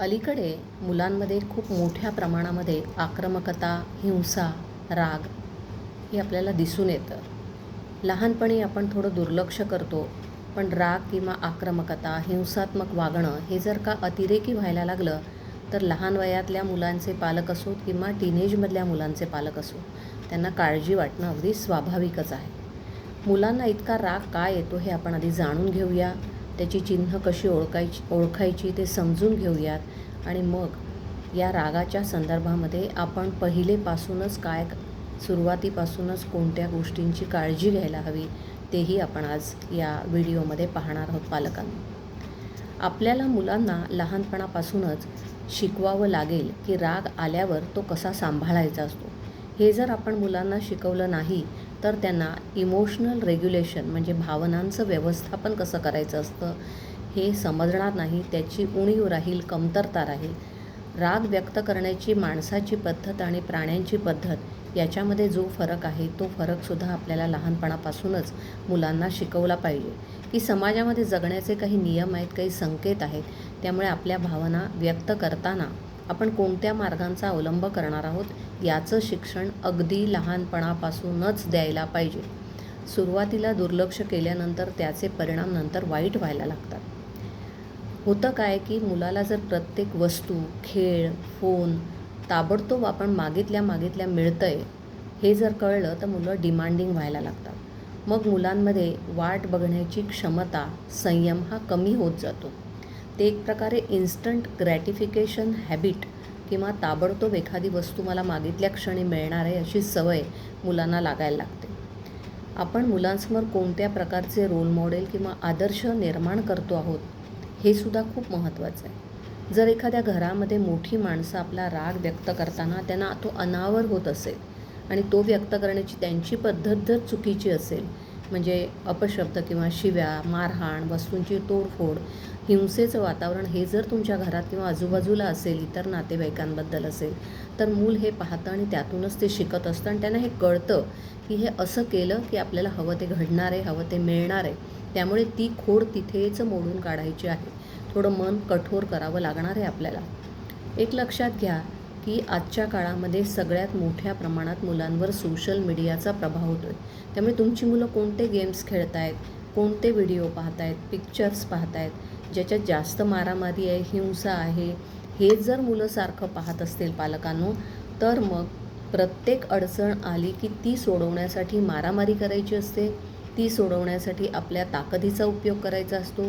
अलीकडे मुलांमध्ये खूप मोठ्या प्रमाणामध्ये आक्रमकता हिंसा राग हे आपल्याला दिसून येतं. लहानपणी आपण थोडं दुर्लक्ष करतो पण राग किंवा आक्रमकता हिंसात्मक वागणं हे जर का अतिरेकी व्हायला लागलं तर लहान वयातल्या मुलांचे पालक असोत किंवा टीनेजमधल्या मुलांचे पालक असो त्यांना काळजी वाटणं अगदी स्वाभाविकच आहे. मुलांना इतका राग का येतो हे आपण आधी जाणून घेऊया. त्याची चिन्ह कशी ओळखायची ओळखायची ते समजून घेऊयात. आणि मग या रागाच्या संदर्भामध्ये आपण पहिलेपासूनच काय सुरुवातीपासूनच कोणत्या गोष्टींची काळजी घ्यायला हवी तेही आपण आज या व्हिडिओमध्ये पाहणार आहोत पालकांना. आपल्याला मुलांना लहानपणापासूनच शिकवावं लागेल की राग आल्यावर तो कसा सांभाळायचा असतो. हे जर आपण मुलांना शिकवलं नाही तर त्यांना इमोशनल रेग्युलेशन म्हणजे भावनांचं व्यवस्थापन कसं करायचं असतं हे समजणार नाही. त्याची उणीव राहील कमतरता राहील. राग व्यक्त करण्याची माणसाची पद्धत आणि प्राण्यांची पद्धत याच्यामध्ये जो फरक आहे तो फरकसुद्धा आपल्याला लहानपणापासूनच मुलांना शिकवला पाहिजे. की समाजामध्ये जगण्याचे काही नियम आहेत काही संकेत आहेत त्यामुळे आपल्या भावना व्यक्त करताना आपण कोणत्या मार्गांचा अवलंब करणार आहोत याचं शिक्षण अगदी लहानपणापासूनच द्यायला पाहिजे. सुरुवातीला दुर्लक्ष केल्यानंतर त्याचे परिणाम नंतर वाईट व्हायला लागतात. होतं काय की मुलाला जर प्रत्येक वस्तू खेळ फोन ताबडतोब आपण मागितल्या मागितल्या मिळतं आहे हे जर कळलं तर मुलं डिमांडिंग व्हायला लागतात. मग मुलांमध्ये वाट बघण्याची क्षमता संयम हा कमी होत जातो. ते एक प्रकारे इन्स्टंट ग्रॅटिफिकेशन हॅबिट किंवा ताबडतोब एखादी वस्तू मला मागितल्या क्षणी मिळणार आहे अशी सवय मुलांना लागायला लागते. आपण मुलांसमोर कोणत्या प्रकारचे रोल मॉडेल किंवा आदर्श निर्माण करतो आहोत हे सुद्धा खूप महत्त्वाचं आहे. जर एखाद्या घरामध्ये मोठी माणसं आपला राग व्यक्त करताना त्यांना तो अनावर होत असेल आणि तो व्यक्त करण्याची त्यांची पद्धत जर चुकीची असेल म्हणजे अपशब्द किंवा शिव्या मारहाण वस्तूंची तोडफोड हिंसेचं वातावरण हे जर तुमच्या घरात किंवा आजूबाजूला असेल इतर नातेवाईकांबद्दल असेल तर मूल हे पाहतं आणि त्यातूनच ते शिकत असतं आणि त्यांना हे कळतं की हे असं केलं की आपल्याला हवं ते घडणार आहे हवं ते मिळणार आहे. त्यामुळे ती खोड तिथेच मोडून काढायची आहे. थोडं मन कठोर करावं लागणार आहे आपल्याला. एक लक्षात घ्या की आजच्या काळामध्ये सगळ्यात मोठ्या प्रमाणात मुलांवर सोशल मीडियाचा प्रभाव होतो आहे त्यामुळे तुमची मुलं कोणते गेम्स खेळत आहेत कोणते व्हिडिओ पाहत आहेत पिक्चर्स पाहत आहेत ज्याच्यात जास्त मारामारी आहे हिंसा आहे हे जर मुलं सारखं पाहत असतील पालकांनो तर मग प्रत्येक अडचण आली की ती सोडवण्यासाठी मारामारी करायची असते. ती सोडवण्यासाठी आपल्या ताकदीचा उपयोग करायचा असतो.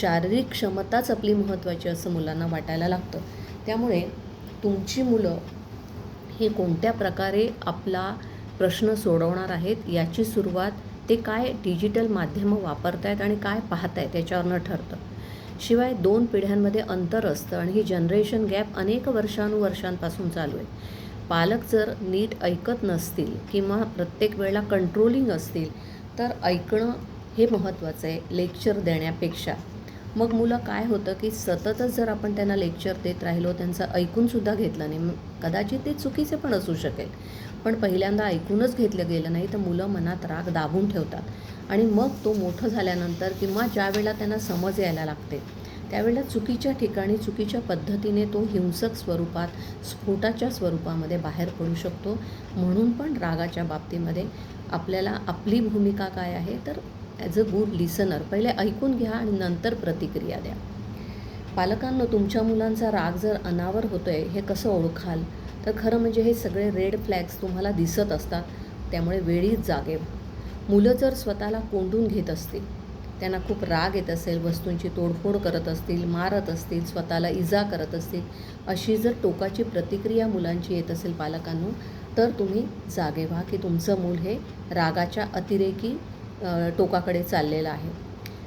शारीरिक क्षमताच आपली महत्त्वाची असं मुलांना वाटायला लागतं. त्यामुळे तुमची मुलं हे कोणत्या प्रकारे आपला प्रश्न सोडवणार आहेत याची सुरुवात ते काय डिजिटल माध्यमं वापरत आहेत आणि काय पाहत आहेत त्याच्यावरनं ठरतं. शिवाय दोन पिढ्यांमध्ये अंतर असतं आणि ही जनरेशन गॅप अनेक वर्षानुवर्षांपासून चालू आहे. पालक जर नीट ऐकत नसतील किंवा प्रत्येक वेळेला कंट्रोलिंग असतील तर ऐकणं हे महत्त्वाचं आहे लेक्चर देण्यापेक्षा. मग मुलं काय होतं की सततच जर आपण त्यांना लेक्चर देत राहिलो त्यांचं ऐकूनसुद्धा घेतलं नाही कदाचित ते चुकीचे पण असू शकेल. पण पहिल्यांदा ऐकूनच घेतलं गेलं नाही तर मुलं मनात राग दाबून ठेवतात. आणि मग तो मोठं झाल्यानंतर किंवा ज्या वेळेला त्यांना समज यायला लागते त्यावेळेला चुकीच्या ठिकाणी चुकीच्या पद्धतीने तो हिंसक स्वरूपात स्फोटाच्या स्वरूपामध्ये बाहेर पडू शकतो. म्हणून पण रागाच्या बाबतीमध्ये आपल्याला आपली भूमिका काय आहे तर ॲज अ गुड लिसनर पहिले ऐकून घ्या आणि नंतर प्रतिक्रिया द्या पालकांना तुमच्या मुलांचा राग जर अनावर होतो आहे हे कसं ओळखाल तर खरं म्हणजे हे सगळे रेड फ्लॅग्स तुम्हाला दिसत असतात त्यामुळे वेळीच जागे व्हा. मुलं जर स्वतःला कोंडून घेत असतील त्यांना खूप राग येत असेल वस्तूंची तोडफोड करत असतील मारत असतील स्वतःला इजा करत असतील अशी जर टोकाची प्रतिक्रिया मुलांची येत असेल पालकांनो तर तुम्ही जागे व्हा की तुमचं मूल हे रागाच्या अतिरेकी टोकाकडे चाललेलं आहे.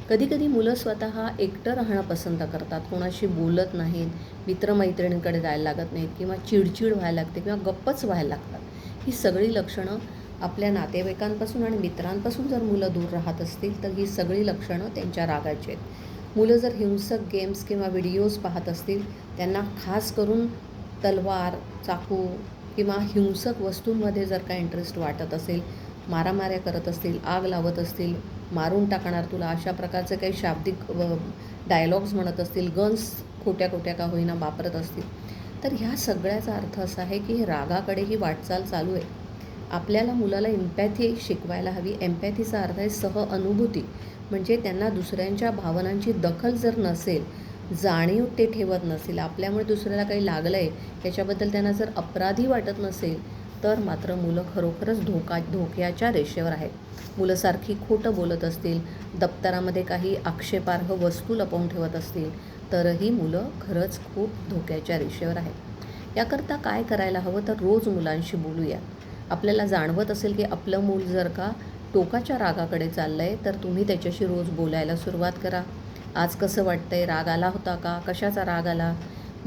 कधीकधी मुलं स्वतः एकटं राहणं पसंत करतात. कोणाशी बोलत नाहीत मित्रमैत्रिणींकडे जायला लागत नाहीत किंवा चिडचिड व्हायला लागते किंवा गप्पच व्हायला लागतात. ही सगळी लक्षणं आपल्या नातेवाईकांपासून आणि मित्रांपासून जर मुलं दूर राहत असतील तर ही सगळी लक्षणं त्यांच्या रागाची आहेत. मुलं जर हिंसक गेम्स किंवा व्हिडिओज पाहत असतील त्यांना खास करून तलवार चाकू किंवा हिंसक वस्तूंमध्ये जर का इंटरेस्ट वाटत असेल मारामाऱ्या करत असतील आग लावत असतील मारून टाकणार तुला अशा प्रकारचे काही शाब्दिक डायलॉग्स म्हणत असतील गन्स खोट्या खोट्या का होईना वापरत असतील. तर ह्या सगळ्याचा अर्थ असा आहे की रागाकडे ही वाटचाल चालू आहे. आपल्याला मुलाला एम्पॅथी शिकवायला हवी. एम्पॅथीचा अर्थ आहे सह अनुभूती. म्हणजे त्यांना दुसऱ्यांच्या भावनांची दखल जर नसेल जाणीव ते ठेवत नसेल आपल्यामुळे दुसऱ्याला काही लागलं आहे याच्याबद्दल त्यांना जर अपराधी वाटत नसेल तर मात्र मुलं खरोखरच धोका धोक्याच्या रेषेवर आहेत. मुलं सारखी खोटं बोलत असतील दप्तरामध्ये काही आक्षेपार्ह वस्तू लपवून ठेवत असतील तरही मुलं खरंच खूप धोक्याच्या रेषेवर आहेत. याकरता काय करायला हवं तर रोज मुलांशी बोलूया. आपल्याला जाणवत असेल की आपलं मूल जर का टोकाच्या रागाकडे चाललं आहे तर तुम्ही त्याच्याशी रोज बोलायला सुरुवात करा. आज कसं वाटतंय? राग आला होता का? कशाचा राग आला?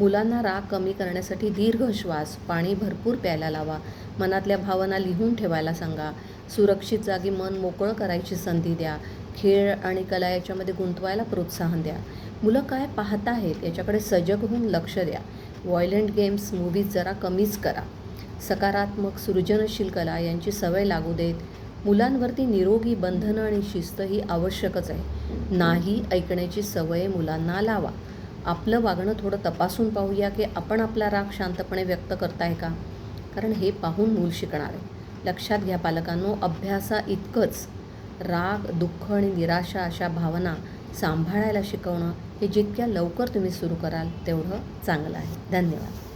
मुलांना राग कमी करण्यासाठी दीर्घ श्वास पाणी भरपूर प्यायला लावा मनातल्या भावना लिहून ठेवायला सांगा. सुरक्षित जागी मन मोकळं करायची संधी द्या. खेळ आणि कला याच्यामध्ये गुंतवायला प्रोत्साहन द्या. मुलं काय पाहत आहेत याच्याकडे सजग होऊन लक्ष द्या. व्हायलंट गेम्स मूवीज जरा कमीच करा. सकारात्मक सृजनशील कला यांची सवय लागू देत. मुलांवरती निरोगी बंधनं आणि शिस्त ही आवश्यकच आहे. नाही ऐकण्याची सवय मुलांना लावा. आपलं वागणं थोडं तपासून पाहूया की आपण आपला राग शांतपणे व्यक्त करताय का? कारण हे पाहून मूल शिकणार आहे. लक्षात घ्या पालकांनो अभ्यासा इतकंच. राग दुःख आणि निराशा अशा भावना सांभाळायला शिकवणं हे जितक्या लवकर तुम्ही सुरू कराल तेवढं चांगलं आहे. धन्यवाद.